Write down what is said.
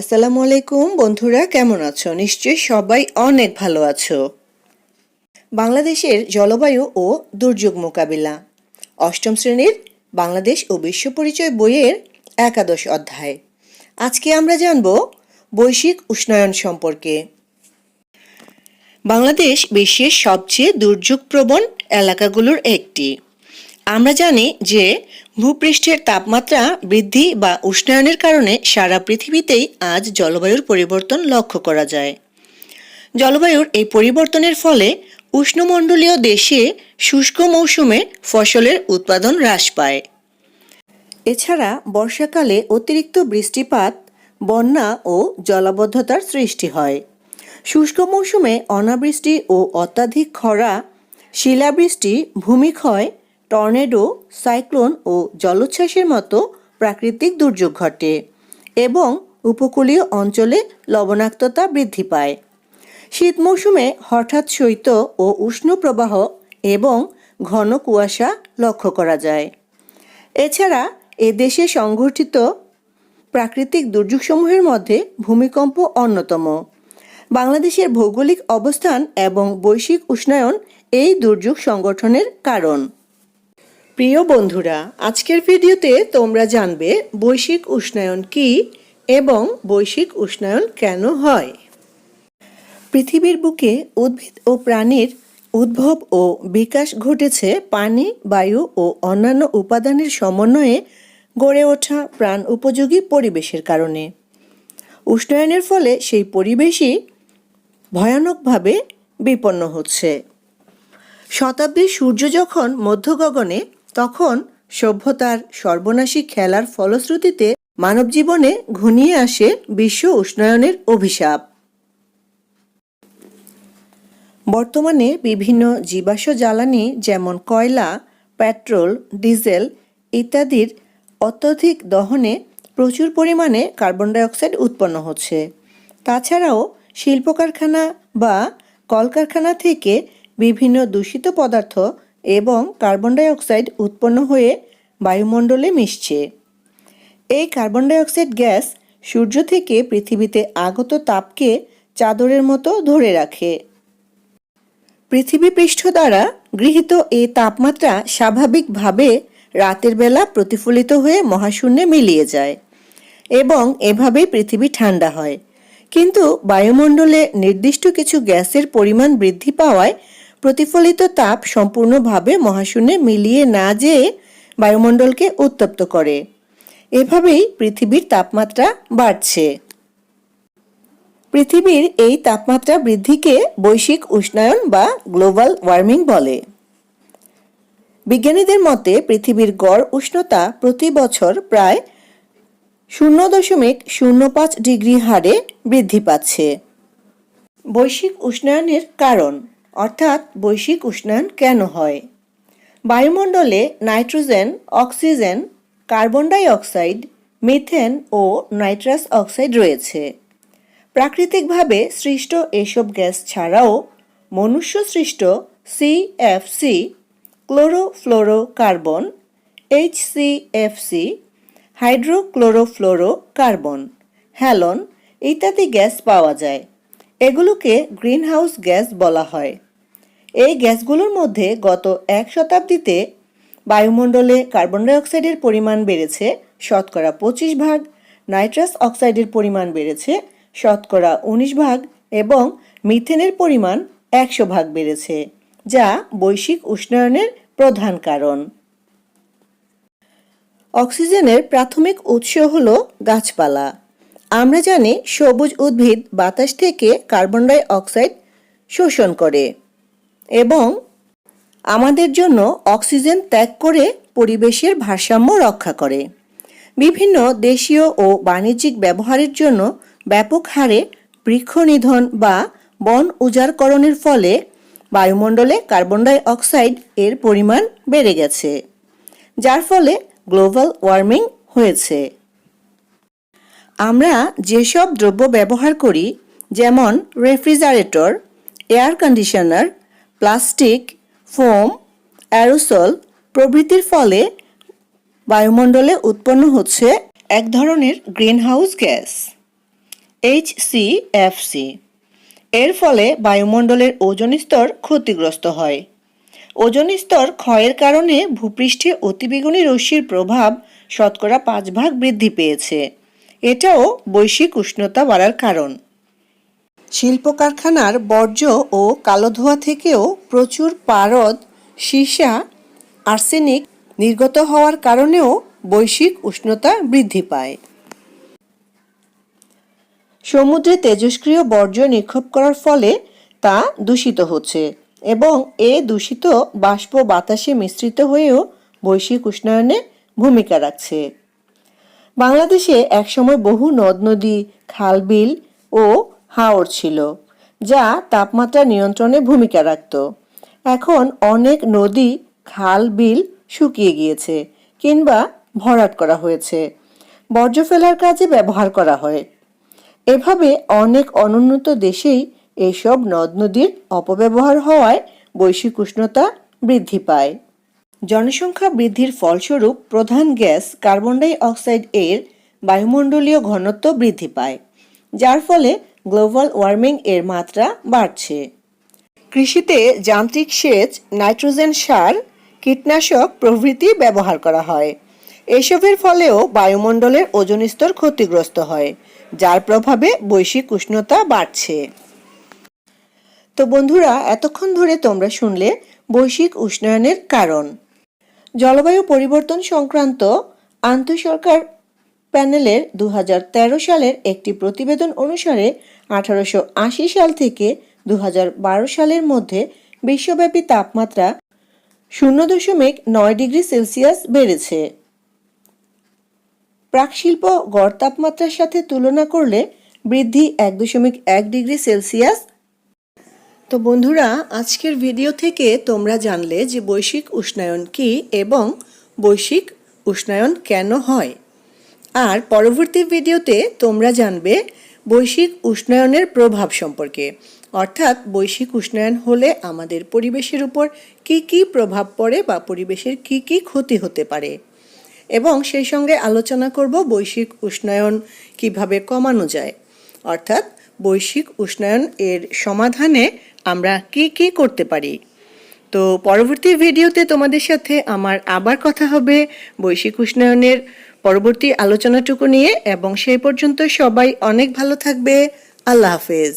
আসসালামু আলাইকুম বন্ধুরা, কেমন আছো? নিশ্চয়ই সবাই অনেক ভালো আছো। বাংলাদেশের জলবায়ু ও দুর্যোগ মোকাবিলা। অষ্টম শ্রেণির বাংলাদেশ ও বিশ্ব পরিচয় বইয়ের একাদশ অধ্যায়। আজকে আমরা জানব বৈশ্বিক উষ্ণায়ন সম্পর্কে। বাংলাদেশ বিশ্বের সবচেয়ে দুর্যোগপ্রবণ এলাকাগুলোর একটি। আমরা জানি যে ভূপৃষ্ঠের তাপমাত্রা বৃদ্ধি বা উষ্ণায়নের কারণে সারা পৃথিবীতেই আজ জলবায়ুর পরিবর্তন লক্ষ্য করা যায়। জলবায়ুর এই পরিবর্তনের ফলে উষ্ণমণ্ডলীয় দেশে শুষ্ক মৌসুমে ফসলের উৎপাদন হ্রাস পায়। এছাড়া বর্ষাকালে অতিরিক্ত বৃষ্টিপাত, বন্যা ও জলাবদ্ধতার সৃষ্টি হয়। শুষ্ক মৌসুমে অনাবৃষ্টি ও অত্যাধিক খরা, শিলাবৃষ্টি, ভূমিক্ষয় টর্নেডো, সাইক্লোন ও জলোচ্ছ্বাসের মতো প্রাকৃতিক দুর্যোগ ঘটে এবং উপকূলীয় অঞ্চলে লবণাক্ততা বৃদ্ধি পায়। শীত মৌসুমে হঠাৎ শৈত্য ও উষ্ণ প্রবাহ এবং ঘন কুয়াশা লক্ষ্য করা যায়। এছাড়া এদেশে সংঘটিত প্রাকৃতিক দুর্যোগসমূহের মধ্যে ভূমিকম্প অন্যতম। বাংলাদেশের ভৌগোলিক অবস্থান এবং বৈশ্বিক উষ্ণায়ন এই দুর্যোগ সংগঠনের কারণ। প্রিয় বন্ধুরা, আজকের ভিডিওতে তোমরা জানবে বৈশ্বিক উষ্ণায়ন কি এবং বৈশ্বিক উষ্ণায়ন কেন হয়। পৃথিবীর বুকে উদ্ভিদ ও প্রাণীর উদ্ভব ও বিকাশ ঘটেছে পানি, বায়ু ও অন্যান্য উপাদানের সমন্বয়ে গড়ে ওঠা প্রাণ উপযোগী পরিবেশের কারণে। উষ্ণায়নের ফলে সেই পরিবেশই ভয়ানকভাবে বিপন্ন হচ্ছে। শতাব্দীর সূর্য যখন মধ্য গগনে তখন সভ্যতার সর্বনাশী খেলার ফলশ্রুতিতে মানব জীবনে ঘনিয়ে আসে বিশ্ব উষ্ণায়নের অভিশাপ। বর্তমানে বিভিন্ন জীবাশ্ম জ্বালানি যেমন কয়লা, পেট্রোল, ডিজেল ইত্যাদির অত্যধিক দহনে প্রচুর পরিমাণে কার্বন ডাইঅক্সাইড উৎপন্ন হচ্ছে। তাছাড়াও শিল্প কারখানা বা কলকারখানা থেকে বিভিন্ন দূষিত পদার্থ এবং কার্বন ডাইঅক্সাইড উৎপন্ন হয়ে বায়ুমণ্ডলে মিশছে। এই কার্বন ডাইঅক্সাইড গ্যাস সূর্য থেকে পৃথিবীতে আগত তাপকে চাদরের মতো ধরে রাখে। পৃথিবী পৃষ্ঠ দ্বারা গৃহীত এই তাপমাত্রা স্বাভাবিকভাবে রাতের বেলা প্রতিফলিত হয়ে মহাশূন্যে মিলিয়ে যায় এবং এভাবেই পৃথিবী ঠান্ডা হয়। কিন্তু বায়ুমণ্ডলে নির্দিষ্ট কিছু গ্যাসের পরিমাণ বৃদ্ধি পাওয়ায় প্রতিফলিত তাপ সম্পূর্ণভাবে মহাশূন্যে মিলিয়ে না যেয়ে বায়ুমণ্ডলকে উত্তপ্ত করে। এভাবেই পৃথিবীর তাপমাত্রা বাড়ছে। পৃথিবীর এই তাপমাত্রা বৃদ্ধিকে বৈশ্বিক উষ্ণায়ন বা গ্লোবাল ওয়ার্মিং বলে। বিজ্ঞানীদের মতে পৃথিবীর গড় উষ্ণতা প্রতি বছর প্রায় শূন্য দশমিক শূন্য পাঁচ ডিগ্রি হারে বৃদ্ধি পাচ্ছে। বৈশ্বিক উষ্ণায়নের কারণ অর্থাৎ বৈশ্বিক উষ্ণায়ন কেন হয়? বায়ুমণ্ডলে nitrogen, oxygen, carbon dioxide, methane ও নাইট্রাস অক্সাইড রয়েছে। প্রাকৃতিকভাবে সৃষ্ট এসব গ্যাস ছাড়াও মনুষ্য সৃষ্ট CFC chlorofluorocarbon HCFC hydrochlorofluorocarbon halon ইত্যাদি গ্যাস পাওয়া যায়। এগুলোকে গ্রিনহাউস গ্যাস বলা হয়। এই গ্যাসগুলোর মধ্যে গত এক শতাব্দীতে বায়ুমণ্ডলে কার্বন ডাইঅক্সাইডের পরিমাণ বেড়েছে, শতকরা পঁচিশ ভাগ, নাইট্রাস অক্সাইডের পরিমাণ বেড়েছে, শতকরা উনিশ ভাগ এবং মিথেনের পরিমাণ একশো ভাগ বেড়েছে, যা বৈশ্বিক উষ্ণায়নের প্রধান কারণ। অক্সিজেনের প্রাথমিক উৎস হল গাছপালা। আমরা জানি সবুজ উদ্ভিদ বাতাস থেকে কার্বন ডাই অক্সাইড শোষণ করে এবং আমাদের জন্য অক্সিজেন ত্যাগ করে পরিবেশের ভারসাম্য রক্ষা করে। বিভিন্ন দেশীয় ও বাণিজ্যিক ব্যবহারের জন্য ব্যাপক হারে বৃক্ষ নিধন বা বন উজাড়করণের ফলে বায়ুমণ্ডলে কার্বন ডাই অক্সাইড এর পরিমাণ বেড়ে গেছে, যার ফলে গ্লোবাল ওয়ার্মিং হয়েছে। আমরা যেসব দ্রব্য ব্যবহার করি, যেমন refrigerator, air conditioner, plastic, foam, aerosol প্রভৃতির ফলে বায়ুমণ্ডলে উৎপন্ন হচ্ছে এক ধরনের greenhouse gas, H C F C. এর ফলে বায়ুমণ্ডলের ওজন স্তর ক্ষতিগ্রস্ত হয়। ওজন স্তর ক্ষয়ের কারণে ভূপৃষ্ঠে অতিবেগুনি রশ্মির প্রভাব শতকরা পাঁচ ভাগ বৃদ্ধি পেয়েছে। এটাও বৈশ্বিক উষ্ণতা বাড়ার কারণ। শিল্প কারখানার বর্জ্য ও কালো ধোঁয়া থেকেও প্রচুর পারদ, সীসা, আর্সেনিক নির্গত হওয়ার কারণেও বৈশ্বিক উষ্ণতা বৃদ্ধি পায়। সমুদ্রে তেজস্ক্রিয় বর্জ্য নিক্ষেপ করার ফলে তা দূষিত হচ্ছে এবং এ দূষিত বাষ্প বাতাসে মিশ্রিত হয়েও বৈশ্বিক উষ্ণায়নে ভূমিকা রাখছে। বাংলাদেশে একসময় বহু নদ, নদী, খাল, বিল ও হাওর ছিল, যা তাপমাত্রা নিয়ন্ত্রণে ভূমিকা রাখত। এখন অনেক নদী, খাল, বিল শুকিয়ে গিয়েছে কিংবা ভরাট করা হয়েছে। বর্জ্য ফেলার কাজে ব্যবহার করা হয়। এভাবে অনেক অনুন্নত দেশেই এইসব নদ, নদীর অপব্যবহার হওয়ায় বৈশ্বিক উষ্ণতা বৃদ্ধি পায়। জনসংখ্যা বৃদ্ধির ফলস্বরূপ প্রধান গ্যাস কার্বন ডাই অক্সাইড এর বায়ুমণ্ডলীয় ঘনত্ব বৃদ্ধি পায়, যার ফলে গ্লোবাল ওয়ার্মিং এর মাত্রা বাড়ছে। কৃষিতে যান্ত্রিক সেচ, নাইট্রোজেন সার, কীটনাশক প্রভৃতি ব্যবহার করা হয়। এসবের ফলেও বায়ুমণ্ডলের ওজন স্তর ক্ষতিগ্রস্ত হয়, যার প্রভাবে বৈশ্বিক উষ্ণতা বাড়ছে। তো বন্ধুরা, এতক্ষণ ধরে তোমরা শুনলে বৈশ্বিক উষ্ণায়নের কারণ। জলবায়ু পরিবর্তন সংক্রান্ত আন্তঃসরকার প্যানেলের দু হাজার তেরো সালের একটি প্রতিবেদন অনুসারে আঠারোশো আশি সাল থেকে দু হাজার বারো সালের মধ্যে বিশ্বব্যাপী তাপমাত্রা শূন্য দশমিক নয় ডিগ্রি সেলসিয়াস বেড়েছে। প্রাকশিল্প গড় তাপমাত্রার সাথে তুলনা করলে বৃদ্ধি এক দশমিক এক ডিগ্রি সেলসিয়াস তো বন্ধুরা, আজকের ভিডিও থেকে তোমরা জানলে যে বৈশ্বিক উষ্ণায়ন কি এবং বৈশ্বিক উষ্ণায়ন কেন হয়। আর পরবর্তী ভিডিওতে তোমরা জানবে বৈশ্বিক উষ্ণায়নের প্রভাব সম্পর্কে। অর্থাৎ বৈশ্বিক উষ্ণায়ন হলে আমাদের পরিবেশের উপর কি কি প্রভাব পড়ে বা পরিবেশের কি কি ক্ষতি হতে পারে। এবং সেই সঙ্গে আলোচনা করব বৈশ্বিক উষ্ণায়ন কীভাবে কমানো যায়। অর্থাৎ বৈশ্বিক উষ্ণায়ন এর সমাধানে আমরা কি কি করতে পারি? তো পরবর্তী ভিডিওতে তোমাদের সাথে আমার আবার কথা হবে বৈশ্বিক উষ্ণায়নের পরবর্তী আলোচনাটুকু নিয়ে। এবং সেই পর্যন্ত সবাই অনেক ভালো থাকবে। আল্লাহ হাফেজ।